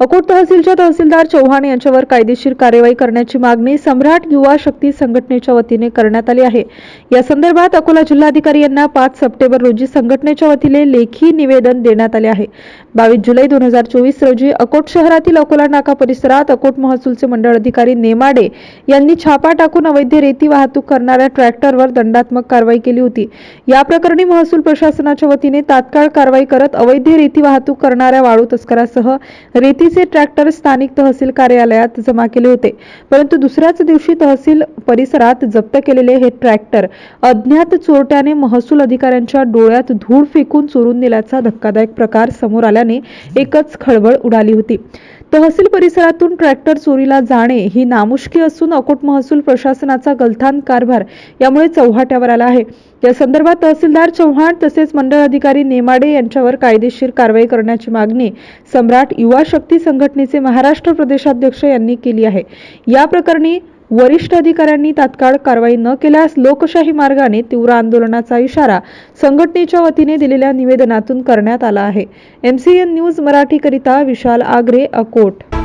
अकोट तहसीलच्या तहसीलदार चव्हाण यांच्यावर कायदेशीर कार्यवाही करण्याची मागणी सम्राट युवा शक्ती संघटनेच्या वतीने करण्यात आली आहे. या संदर्भात अकोला जिल्हाधिकारी यांना पाच सप्टेंबर रोजी संघटनेच्या वतीने लेखी निवेदन देण्यात आले आहे. बावीस जुलै दोन हजार चोवीस रोजी अकोट शहरातील अकोला नाका परिसरात अकोट महसूलचे मंडळ अधिकारी नेमाडे यांनी छापा टाकून अवैध रेती वाहतूक करणाऱ्या ट्रॅक्टरवर दंडात्मक कारवाई केली होती. या प्रकरणी महसूल प्रशासनाच्या वतीने तात्काळ कारवाई करत अवैध रेती वाहतूक करणाऱ्या वाळू तस्करासह रेती रेतीचे ट्रॅक्टर स्थानिक तहसील कार्यालयात जमा केले होते. परंतु दुसऱ्याच दिवशी तहसील परिसरात जप्त केलेले हे ट्रॅक्टर अज्ञात चोरट्याने महसूल अधिकाऱ्यांच्या डोळ्यात धूळ फेकून चोरून नेल्याचा धक्कादायक प्रकार समोर आल्याने एकच खळबळ उडाली होती. तहसील परिसरातून ट्रॅक्टर चोरीला जाणे ही नामुष्की असून अकोट महसूल प्रशासनाचा गलथान कारभार यामुळे चव्हाट्यावर आला आहे. या संदर्भात तहसीलदार चव्हाण तसेच मंडळ अधिकारी नेमाडे यांच्यावर कायदेशीर कारवाई करण्याची मागणी सम्राट युवा शक्ती संघटनेचे महाराष्ट्र प्रदेशाध्यक्ष यांनी केली आहे. या प्रकरणी वरिष्ठ अधिकाऱ्यांनी तात्काळ कारवाई न केल्यास लोकशाही मार्गाने तीव्र आंदोलनाचा इशारा संघटनेच्या वतीने दिलेल्या निवेदनातून करण्यात आला आहे. एमसीएन न्यूज मराठीकरिता विशाल आगरे अकोट.